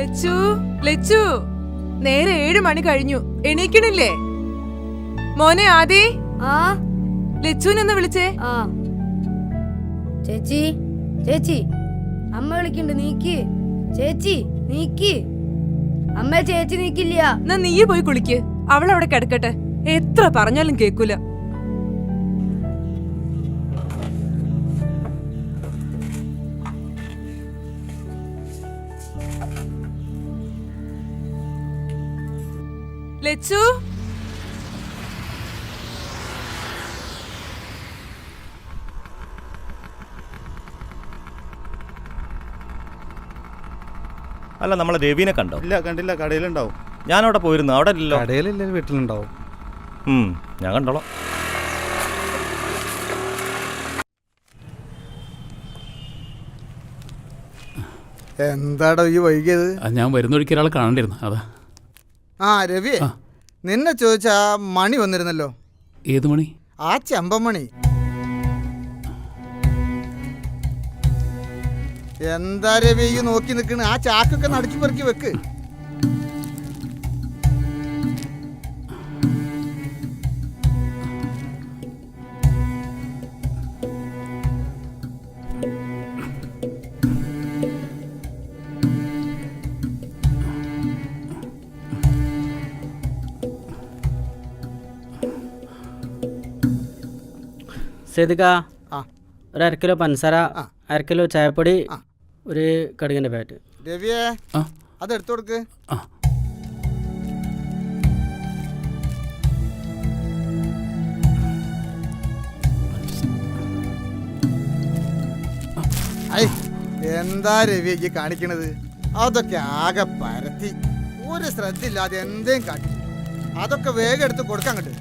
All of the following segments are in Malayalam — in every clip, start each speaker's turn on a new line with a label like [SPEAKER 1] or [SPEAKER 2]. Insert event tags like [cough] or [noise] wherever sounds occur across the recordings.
[SPEAKER 1] ലച്ചു ലച്ചു. നേരെ ഏഴ് മണി കഴിഞ്ഞു. എണീക്കണില്ലേ? മോനെ ആദി.
[SPEAKER 2] ആ.
[SPEAKER 1] ലച്ചുവിനൊന്ന് വിളിച്ചേ.
[SPEAKER 2] ആ. ചേച്ചി ചേച്ചി. അമ്മ വിളിക്കണ്ട് നീക്ക്. ചേച്ചി നീക്ക്. അമ്മ ചേച്ചി നീക്കില്ല.
[SPEAKER 1] എന്നാ നീ പോയി കുളിക്ക്. അവളവിടെ കിടക്കട്ടെ. എത്ര പറഞ്ഞാലും കേക്കൂല. ലച്ചു
[SPEAKER 3] അല്ല നമ്മളെ രവിനെ കണ്ടോ?
[SPEAKER 4] ഇല്ല കണ്ടില്ല. കടയിലുണ്ടാവും.
[SPEAKER 3] ഞാൻ അവിടെ പോയിരുന്നു. അവിടെ ഇല്ലല്ലോ.
[SPEAKER 4] കടയിലില്ല വീട്ടിലുണ്ടാവും.
[SPEAKER 3] ഉം, ഞാൻ കണ്ടോളാം.
[SPEAKER 5] എന്താടോ ഈ വൈകിയത്?
[SPEAKER 6] ആ, ഞാൻ വരുന്ന വഴിക്ക് ഒരാളെ കാണണ്ടിരുന്നു. അതാ.
[SPEAKER 5] ആ രവി
[SPEAKER 6] ആ.
[SPEAKER 5] നിന്നെ ചോദിച്ച ആ മണി വന്നിരുന്നല്ലോ.
[SPEAKER 6] ഏത് മണി?
[SPEAKER 5] ആ ചെമ്പമണി. എന്താ രവി നോക്കി നിൽക്കണ് ആ ചാക്കൊക്കെ നടിച്ചു പെറുക്കി വെക്ക്.
[SPEAKER 7] സേതുക
[SPEAKER 5] ആ.
[SPEAKER 7] ഒരു അര കിലോ പഞ്ചസാര
[SPEAKER 5] ആ.
[SPEAKER 7] അര കിലോ ചായപ്പൊടി ഒരു കടുകിന്റെ പാറ്റ്
[SPEAKER 5] രവിയെ
[SPEAKER 6] ആ.
[SPEAKER 5] അത് എടുത്തു കൊടുക്ക്
[SPEAKER 6] ആ.
[SPEAKER 5] ഐ എന്താ രവി ഈ കാണിക്കണത് അതൊക്കെ ആകെ പരത്തി ഒരു ശ്രദ്ധയില്ലാതെ എന്തേം കാട്ടി അതൊക്കെ വേഗം എടുത്ത് കൊടുക്കാൻ കണ്ടു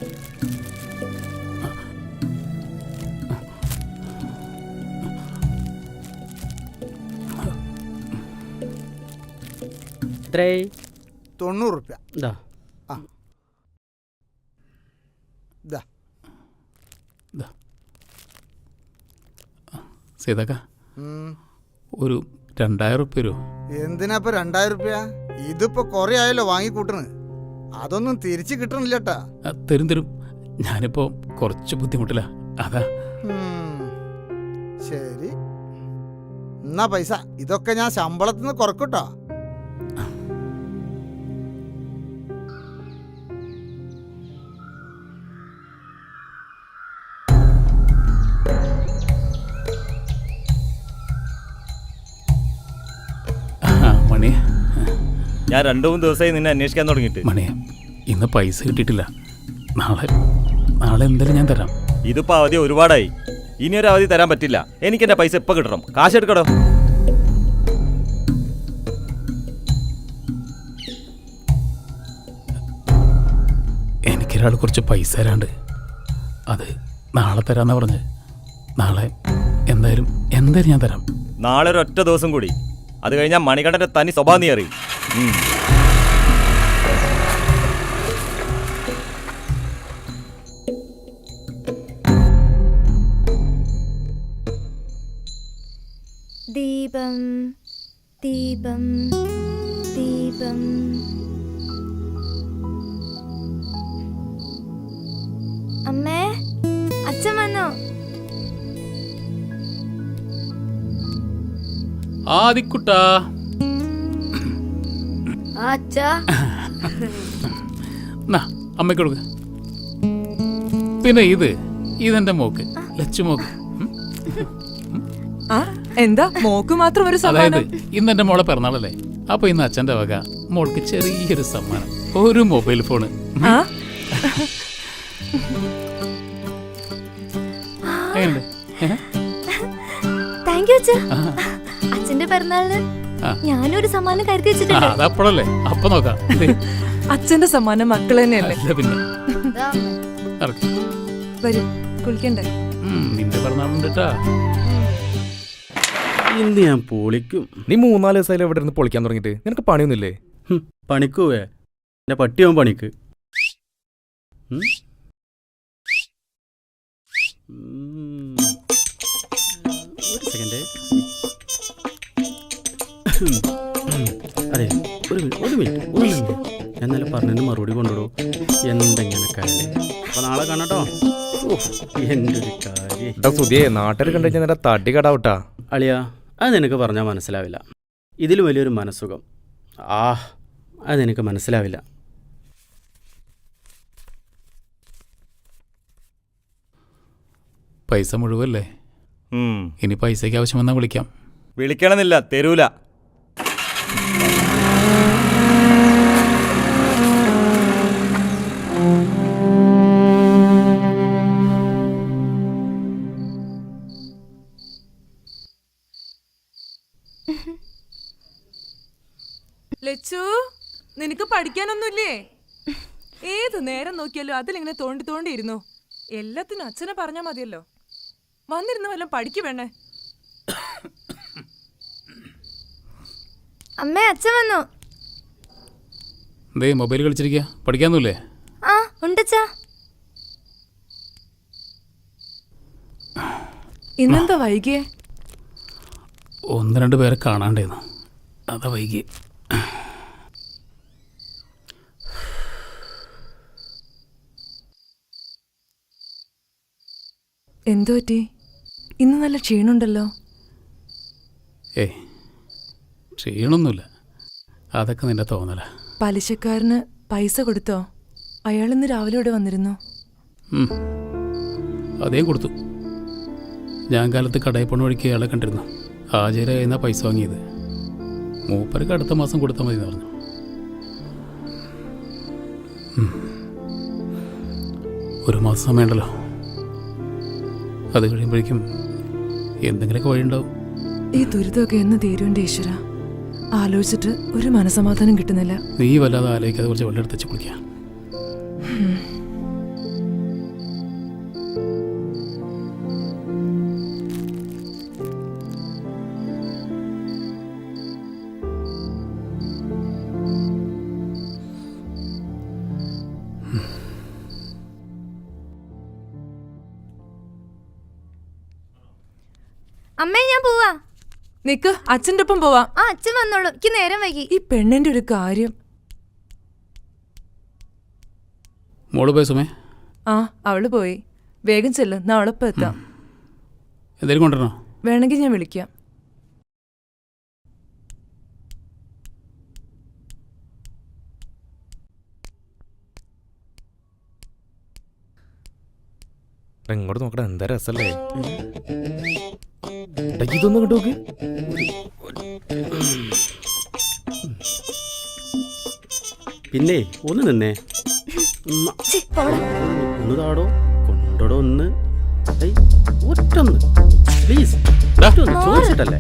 [SPEAKER 7] എത്രേ
[SPEAKER 5] തൊണ്ണൂറ് റുപ്യ
[SPEAKER 7] ഇതാ.
[SPEAKER 5] ഇതാ.
[SPEAKER 6] സീതാക്ക
[SPEAKER 5] ഉം.
[SPEAKER 6] ഒരു രണ്ടായിരം റുപ്യ രൂപ
[SPEAKER 5] എന്തിനാ ഇപ്പൊ രണ്ടായിരം റുപ്യ ഇതിപ്പോ കൊറേ ആയല്ലോ വാങ്ങിക്കൂട്ടണ്. അതൊന്നും തിരിച്ചു കിട്ടണില്ലട്ടാ.
[SPEAKER 6] തരും തരും. ഞാനിപ്പോ കുറച്ച് ബുദ്ധിമുട്ടില്ല അതാ.
[SPEAKER 5] ഉം. ശരി. എന്നാ പൈസ. ഇതൊക്കെ ഞാൻ ശമ്പളത്തിൽ നിന്ന് കുറക്കൂട്ടോ.
[SPEAKER 3] ഞാൻ രണ്ടു മൂന്ന് ദിവസമായി നിന്നെ അന്വേഷിക്കാൻ തുടങ്ങിയിട്ട്.
[SPEAKER 6] മണിയ ഇന്ന് പൈസ കിട്ടിയിട്ടില്ല. നാളെ നാളെ എന്തായാലും ഞാൻ തരാം.
[SPEAKER 3] ഇതിപ്പോ അവധി ഒരുപാടായി. ഇനി ഒരു അവധി തരാൻ പറ്റില്ല. എനിക്ക് എന്റെ പൈസ ഇപ്പൊ കിട്ടണം. കാശ് എടുക്കടോ?
[SPEAKER 6] എനിക്കൊരാൾ കുറച്ച് പൈസ തരാണ്ട്. അത് നാളെ തരാന്നാ പറഞ്ഞ്. നാളെ എന്തായാലും എന്തായാലും ഞാൻ തരാം.
[SPEAKER 3] നാളെ ഒരു ഒറ്റ ദിവസം കൂടി. അത് കഴിഞ്ഞാൽ മണികണ്ഠന്റെ തനി സ്വഭാവം നീ അറിയും. ഉം.
[SPEAKER 2] ദീപം ദീപം ദീപം അമ്മേ അച്ഛൻ വന്നോ [laughs]
[SPEAKER 6] അമ്മയ്ക്ക് കൊടുക്ക. പിന്നെ ഇത് ഇതെന്റെ മോക്ക് ലച്ചു മോക്ക്.
[SPEAKER 1] ആ എന്താ? മോക്ക് മാത്രം ഒരു
[SPEAKER 6] അതായത്
[SPEAKER 1] സമ്മാനം
[SPEAKER 6] ഇന്ന് എന്റെ മോളെ പിറന്നാളല്ലേ? അപ്പൊ ഇന്ന് അച്ഛന്റെ വക മോൾക്ക് ചെറിയൊരു സമ്മാനം. ഒരു മൊബൈൽ ഫോണ്?
[SPEAKER 2] താങ്ക് യു അച്ഛാ. അച്ഛന്റെ പിറന്നാളിന്. ഞാനൊരു സമ്മാനം കരുതി വെച്ചിട്ടുണ്ട്.
[SPEAKER 6] അതപ്പോഴല്ലേ? അപ്പൊ നോക്കാം.
[SPEAKER 1] അച്ഛന്റെ സമ്മാനം മക്കൾ തന്നെയല്ലേ?
[SPEAKER 6] അല്ല പിന്നെ.
[SPEAKER 1] വരൂ കുളിക്കണ്ടേ?
[SPEAKER 6] നിന്റെ പറഞ്ഞാ
[SPEAKER 8] ഇന്ന് ഞാൻ പൊളിക്കും.
[SPEAKER 9] നീ മൂന്നാൽ ദിവസമായാലും ഇവിടെ ഇരുന്ന് പൊളിക്കാൻ തുടങ്ങിയിട്ട്? നിനക്ക് പണിയൊന്നുമില്ലേ?
[SPEAKER 8] ഹും, പണിക്കുവേ എന്റെ പട്ടിയാവും പണിക്ക്. ഉം? ഉം. ഒരു സെക്കൻഡ് അതെ ഒരു മിനിറ്റ് ഒരു മിനിറ്റ് ഒരു മിനിറ്റ്. ഞാൻ നല്ല പറഞ്ഞതിന് മറുപടി കൊണ്ടുവിടൂ. എന്തെങ്ങനെ കാര്യം അപ്പൊ നാളെ കാണട്ടോ. എന്റെ എന്റെ ഒരു കാര്യം.
[SPEAKER 9] എടാ സുധിയെ നാട്ടിൽ കണ്ടു കഴിഞ്ഞാൽ നിന്റെ തടി കടാവട്ടാ.
[SPEAKER 8] അളിയ അത് നിനക്ക് പറഞ്ഞാൽ മനസ്സിലാവില്ല. ഇതിൽ വലിയൊരു മനസ്സുഖം. ആ അത് നിനക്ക് മനസ്സിലാവില്ല.
[SPEAKER 6] പൈസ മുഴുവല്ലേ. ഇനി പൈസയ്ക്ക് ആവശ്യം വന്നാൽ വിളിക്കാം.
[SPEAKER 3] വിളിക്കണമെന്നില്ല തരൂല.
[SPEAKER 1] നിനക്ക് പഠിക്കാനൊന്നുമില്ലേ? ഏത് നേരം നോക്കിയാലും അതിലിങ്ങനെ തോണ്ടി തോണ്ടി ഇരുന്നു. എല്ലാത്തിനും അച്ഛനെ പറഞ്ഞാൽ മതിയല്ലോ. വന്നിരുന്ന് വല്ലതും പഠിക്കു വേണേ
[SPEAKER 2] അമ്മേ അച്ഛൻ വന്നു.
[SPEAKER 6] എന്തേ മൊബൈൽ കളിച്ചിരിക്കുക പഠിക്കാന്നുല്ലേ
[SPEAKER 2] ആ ഉണ്ടച്ചാ.
[SPEAKER 1] ഇന്നെന്താ വൈകിയേ?
[SPEAKER 6] ഒന്ന് രണ്ട് പേരെ കാണാണ്ടായിരുന്നു അതാ വൈകി
[SPEAKER 1] എന്തു പറ്റി? ഇന്ന് നല്ല ക്ഷീണുണ്ടല്ലോ
[SPEAKER 6] ഏ ക്ഷീണമൊന്നുമില്ല അതൊക്കെ നിന്റെ തോന്നല.
[SPEAKER 1] പലിശക്കാരന് പൈസ കൊടുത്തോ? അയാൾ ഇന്ന് രാവിലെ ഇവിടെ വന്നിരുന്നു.
[SPEAKER 6] അതേ കൊടുത്തു. ഞാൻ കാലത്ത് കടയിൽ പോണ വഴിക്ക് അയാളെ കണ്ടിരുന്നു. ഹാജരായിരുന്ന പൈസ വാങ്ങിയത്. മൂപ്പർക്ക് അടുത്ത മാസം കൊടുത്താൽ മതി എന്ന് പറഞ്ഞു ഒരു മാസം സമയമുണ്ടല്ലോ. അത് കഴിയുമ്പോഴേക്കും എന്തെങ്കിലുമൊക്കെ വഴിയുണ്ടാവും.
[SPEAKER 1] ഈ ദുരിതമൊക്കെ എന്ന് തീരുവിന്റെ ഈശ്വര. ആലോചിച്ചിട്ട് ഒരു മനസമാധാനം കിട്ടുന്നില്ല.
[SPEAKER 6] നീ വല്ലാതെ ആലോചിക്കാതെ കുറച്ച് വെള്ളം എടുത്ത് വെച്ച്
[SPEAKER 1] നിക്ക് അച്ഛന്റെ ഒപ്പം പോവാം.
[SPEAKER 2] ആ അച്ഛൻ വന്നോളൂ. എനിക്ക് നേരം വൈകി.
[SPEAKER 1] ഈ പെണ്ണിന്റെ ഒരു കാര്യം.
[SPEAKER 6] മോൾ പോയ സുമേ?
[SPEAKER 1] ആ അവൾ പോയി. വേഗം ചെല്ല് നാളെപ്പം എത്താം.
[SPEAKER 6] എന്തെങ്കിലും കൊണ്ടുവരണോ?
[SPEAKER 1] വേണമെങ്കിൽ ഞാൻ വിളിക്കാം.
[SPEAKER 9] ഇങ്ങോട്ട് നോക്കടാ എന്താ രസല്ലേ? ഇതൊന്ന് കണ്ടു നോക്ക്.
[SPEAKER 8] പിന്നെ ഒന്ന് നിന്നേ. ഒന്ന് താടോ കൊണ്ടടോ ഒന്ന്. ഒറ്റൊന്ന്. പ്ലീസ്. ചോദിച്ചിട്ടല്ലേ?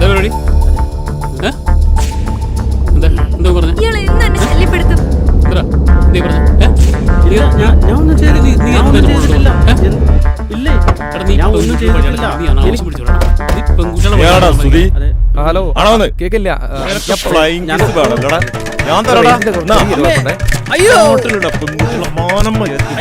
[SPEAKER 6] പരിപാടി? എന്താ പറഞ്ഞ?
[SPEAKER 8] ഞാൻ ഒന്നും ചെയ്തില്ല. ഇല്ലേ.
[SPEAKER 9] ഹലോ.
[SPEAKER 3] ആണോന്ന്
[SPEAKER 9] കേക്കില്ല.
[SPEAKER 3] ഞാൻ തരടാ എന്നാ. ഹോട്ടലിടെ പെൺകുട്ടികളെ മാനം മര്യാദയ്ക്ക്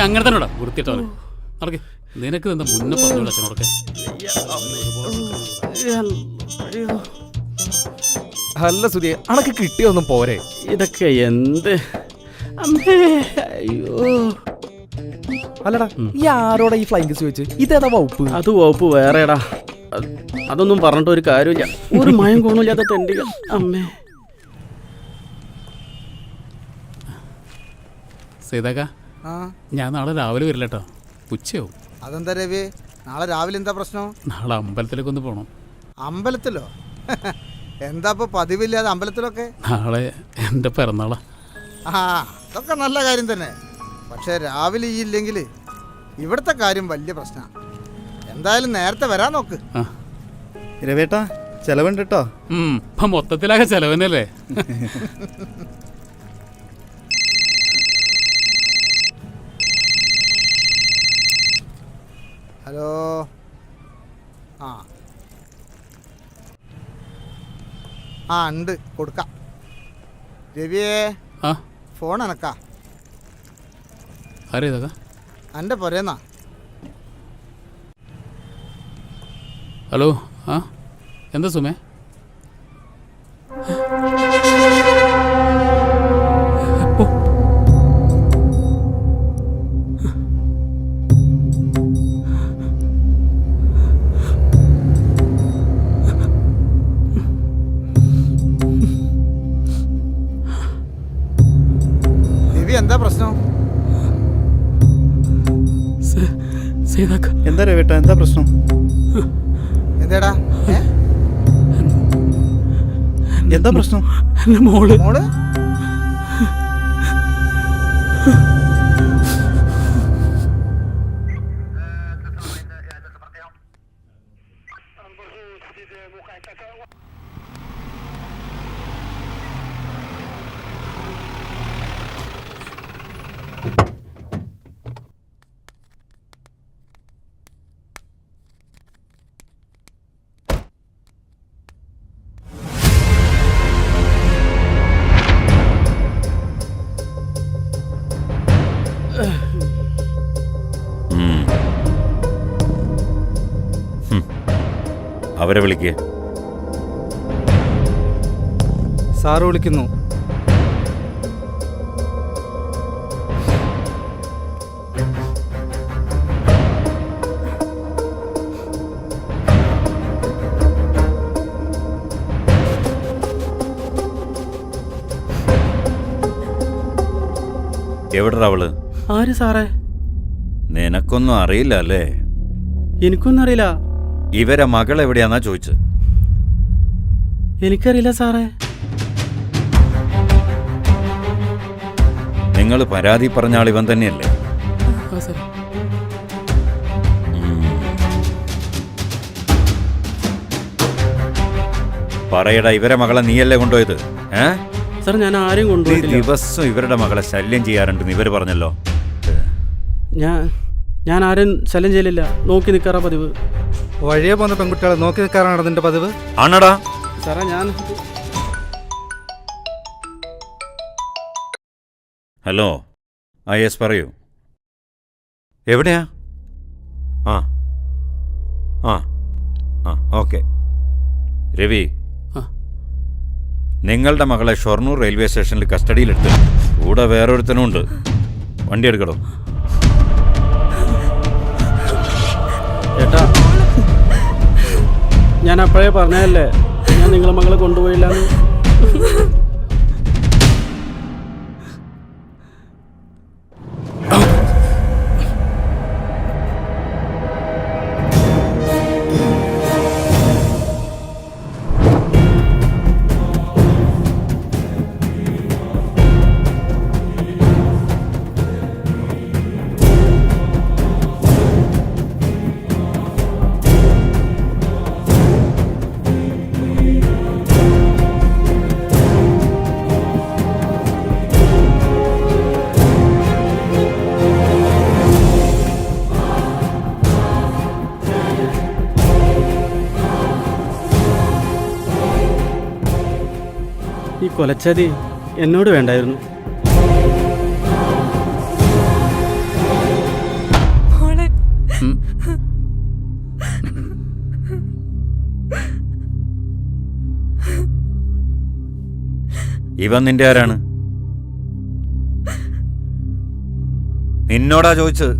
[SPEAKER 6] നിനക്ക് അങ്ങനെ തന്നെ വൃത്തിയിട്ടോ നടക്ക്. നിനക്ക് എന്താ മുന്നേ പറഞ്ഞു അച്ഛനോടൊക്കെ
[SPEAKER 8] അയ്യോ
[SPEAKER 9] അല്ല സുധിയെ അണക്ക് കിട്ടിയൊന്നും പോരെ?
[SPEAKER 8] ഇതൊക്കെ എന്ത്? അമ്മേ അയ്യോ.
[SPEAKER 9] അല്ലടാ ഈ ആരോടാ ഈ ഫ്ലൈങ് വെച്ച് ഇതേതാ വകുപ്പ്?
[SPEAKER 8] അത് വകുപ്പ് വേറെടാ. അതൊന്നും പറഞ്ഞിട്ട് ഒരു കാര്യമില്ല. ഒരു മയം കോണില്ലാത്ത തെണ്ടികൾ അമ്മേ.
[SPEAKER 6] സീതാക്ക ഞാൻ നാളെ രാവിലെ വരില്ല കേട്ടോ ഉച്ചയാവും.
[SPEAKER 5] അതെന്താ രവി? നാളെ രാവിലെ എന്താ പ്രശ്നം?
[SPEAKER 6] നാളെ അമ്പലത്തിലേക്ക് ഒന്ന് പോകണം
[SPEAKER 5] അമ്പലത്തിലോ? എന്താ ഇപ്പൊ പതിവില്ലാതെ അമ്പലത്തിലൊക്കെ?
[SPEAKER 6] നാളെ എന്റെ പിറന്നാളാ.
[SPEAKER 5] ആ അതൊക്കെ നല്ല കാര്യം തന്നെ. പക്ഷെ രാവിലെ ഈ ഇല്ലെങ്കിൽ ഇവിടുത്തെ കാര്യം വലിയ പ്രശ്നമാണ് എന്തായാലും നേരത്തെ വരാൻ നോക്ക്.
[SPEAKER 4] രവേട്ടാ ചെലവുണ്ട് കേട്ടോ
[SPEAKER 6] ഉം, ഇപ്പം മൊത്തത്തിലാകെ ചെലവനല്ലേ [laughs]
[SPEAKER 5] ഹലോ. ആ. ആ ഉണ്ട്. കൊടുക്കാം. രവിയെ.
[SPEAKER 6] ആ.
[SPEAKER 5] ഫോൺ എനക്കാ
[SPEAKER 6] ആരാ ഇതൊക്കെ?
[SPEAKER 5] എന്റെ പൊരേന്നാ.
[SPEAKER 6] ഹലോ ആ. എന്താ സുമേ?
[SPEAKER 5] എന്താ പ്രശ്നം?
[SPEAKER 4] എന്താ രവേട്ട എന്താ പ്രശ്നം?
[SPEAKER 5] എന്താടാ?
[SPEAKER 4] എന്താ പ്രശ്നം?
[SPEAKER 3] മോൾ. മോൾ? അവരെ വിളിക്കേ.
[SPEAKER 9] സാറ് വിളിക്കുന്നു.
[SPEAKER 3] എവിടെടാ അവൾ?
[SPEAKER 8] ആര് സാറേ?
[SPEAKER 3] നിനക്കൊന്നും അറിയില്ല അല്ലേ?
[SPEAKER 8] എനിക്കൊന്നും അറിയില്ല.
[SPEAKER 3] ഇവരെ മകൾ എവിടെയാന്നാ ചോദിച്ചത്?
[SPEAKER 8] എനിക്കറിയില്ല സാറേ.
[SPEAKER 3] നിങ്ങൾ പരാതി പറഞ്ഞ ആൾ ഇവൻ തന്നെയല്ലേ? പറയടാ ഇവരെ മകളെ നീയല്ലേ കൊണ്ടുപോയത്? ഏ?
[SPEAKER 8] സാർ ഞാൻ ആരെയും
[SPEAKER 3] കൊണ്ടുപോയി
[SPEAKER 8] കൊണ്ടുപോയിട്ടില്ല.
[SPEAKER 3] ദിവസം ഇവരുടെ മകളെ ശല്യം ചെയ്യാറുണ്ടെന്ന് ഇവർ പറഞ്ഞല്ലോ.
[SPEAKER 8] ഞാൻ ഞാൻ ആരും ശല്യം ചെയ്യലില്ല. നോക്കി നിൽക്കാറാ പതിവ്.
[SPEAKER 9] വഴിയെ പോകുന്ന പെൺകുട്ടികളെ നോക്കി നിൽക്കാറാണ് നിന്റെ പതിവ്?
[SPEAKER 3] ആണടാ.
[SPEAKER 8] സാറേ ഞാൻ
[SPEAKER 3] ഹലോ. ആ യെസ് പറയൂ. എവിടെയാ? ആ. ആ ആ ഓക്കെ. രവി. നിങ്ങളുടെ മകളെ ഷൊർണൂർ റെയിൽവേ സ്റ്റേഷനിൽ കസ്റ്റഡിയിലെടുത്തു. കൂടെ വേറൊരുത്തനും ഉണ്ട് വണ്ടി എടുക്കടോ.
[SPEAKER 8] ചേട്ടാ ഞാൻ അപ്പോഴേ പറഞ്ഞതല്ലേ ഞാൻ നിങ്ങളെ മകളെ കൊണ്ടുപോയില്ല കൊലച്ചതി എന്നോട് വേണ്ടായിരുന്നു.
[SPEAKER 6] ഇവ
[SPEAKER 3] ഇവൻ നിന്റെ ആരാണ്? നിന്നോടാ ചോദിച്ചത്.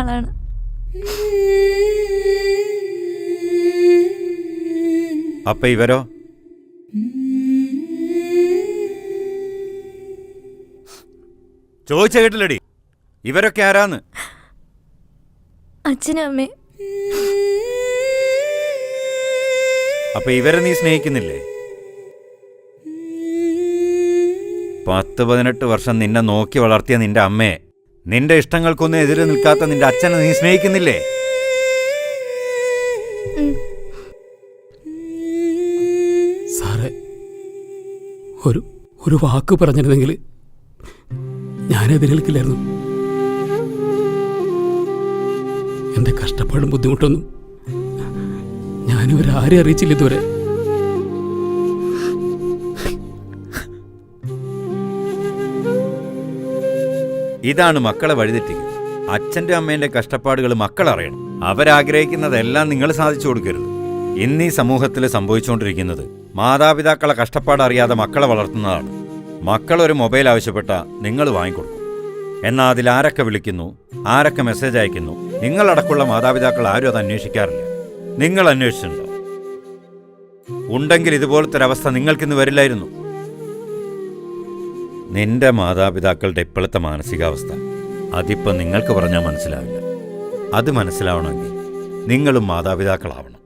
[SPEAKER 10] ആളാണ്.
[SPEAKER 3] അപ്പൊ ഇവരോ? ചോദിച്ച കേട്ടില്ലടി. ഇവരൊക്കെ ആരാന്ന്?
[SPEAKER 10] അച്ഛനും അമ്മേ
[SPEAKER 3] അപ്പൊ ഇവരെ നീ സ്നേഹിക്കുന്നില്ലേ? പത്ത് പതിനെട്ട് വർഷം നിന്നെ നോക്കി വളർത്തിയ നിന്റെ അമ്മയെ നിന്റെ ഇഷ്ടങ്ങൾക്കൊന്നും എതിരെ നിൽക്കാത്ത നിന്റെ അച്ഛനെ നീ സ്നേഹിക്കുന്നില്ലേ?
[SPEAKER 6] സാറേ ഒരു ഒരു വാക്ക് പറഞ്ഞിരുന്നെങ്കിൽ ഞാൻ എതിരേൽക്കില്ലായിരുന്നു. എന്റെ കഷ്ടപ്പാടും ബുദ്ധിമുട്ടൊന്നും ഞാനിവരാരെ അറിയിച്ചില്ല ഇതുവരെ.
[SPEAKER 3] ഇതാണ് മക്കളെ വഴിതെറ്റിക്കുന്നത്. അച്ഛന്റെ അമ്മേന്റെ കഷ്ടപ്പാടുകൾ മക്കൾ അറിയണം അവരാഗ്രഹിക്കുന്നതെല്ലാം നിങ്ങൾ സാധിച്ചു കൊടുക്കരുത്. ഇന്ന് ഈ സമൂഹത്തിൽ സംഭവിച്ചുകൊണ്ടിരിക്കുന്നത് മാതാപിതാക്കളെ കഷ്ടപ്പാട് അറിയാതെ മക്കളെ വളർത്തുന്നതാണ്. മക്കളൊരു മൊബൈൽ ആവശ്യപ്പെട്ട നിങ്ങൾ വാങ്ങിക്കൊടുക്കും. എന്നാൽ അതിൽ ആരൊക്കെ വിളിക്കുന്നു ആരൊക്കെ മെസ്സേജ് അയക്കുന്നു നിങ്ങളടക്കമുള്ള മാതാപിതാക്കൾ ആരും അത് അന്വേഷിക്കാറില്ല. നിങ്ങൾ അന്വേഷിച്ചിട്ടുണ്ടോ? ഉണ്ടെങ്കിൽ ഇതുപോലത്തെ ഒരവസ്ഥ നിങ്ങൾക്കിന്ന് വരില്ലായിരുന്നു. നിന്റെ മാതാപിതാക്കളുടെ ഇപ്പോഴത്തെ മാനസികാവസ്ഥ. അതിപ്പോൾ നിങ്ങൾക്ക് പറഞ്ഞാൽ മനസ്സിലാവില്ല. അത് മനസ്സിലാവണമെങ്കിൽ നിങ്ങളും മാതാപിതാക്കളാവണം.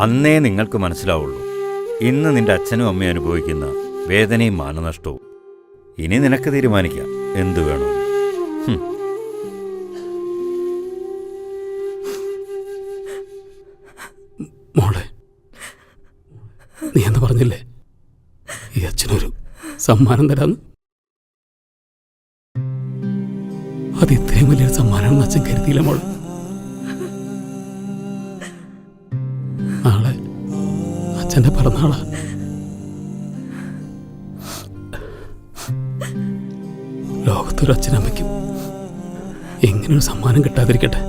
[SPEAKER 3] അന്നേ നിങ്ങൾക്ക് മനസ്സിലാവുള്ളൂ. ഇന്ന് നിന്റെ അച്ഛനും അമ്മയും അനുഭവിക്കുന്ന വേദനയും മാനനഷ്ടവും. ഇനി നിനക്ക് തീരുമാനിക്കാം. എന്തു വേണോ.
[SPEAKER 6] മോളെ നീ എന്ന് പറഞ്ഞില്ലേ? ഈ അച്ഛനൊരു സമ്മാനം തരാന്ന്? അത് ഇത്രയും വലിയൊരു സമ്മാനമാണെന്ന് അച്ഛൻ കരുതിയില്ല മോൾ നാളെ അച്ഛന്റെ പിറന്നാളാ. ലോകത്തൊരു അച്ഛനമ്മയ്ക്കും ഇങ്ങനൊരു സമ്മാനം കിട്ടാതിരിക്കട്ടെ.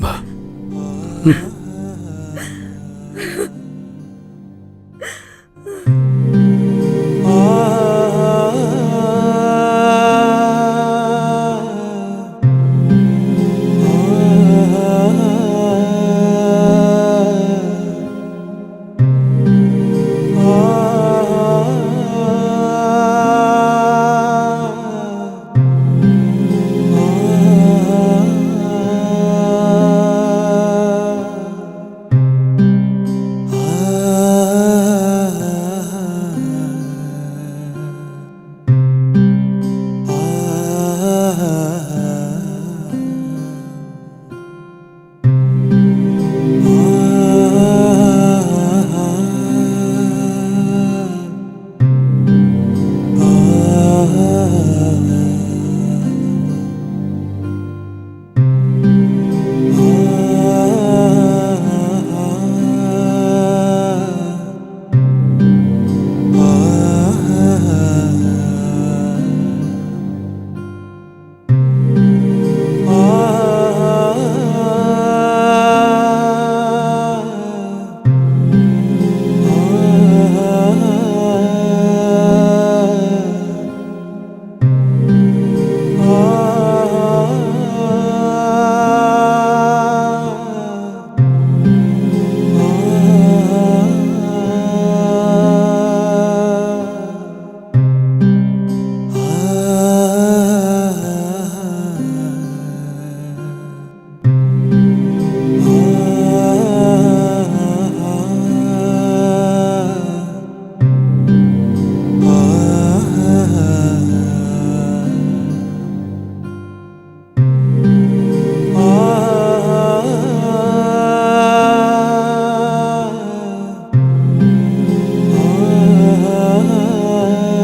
[SPEAKER 6] വാ.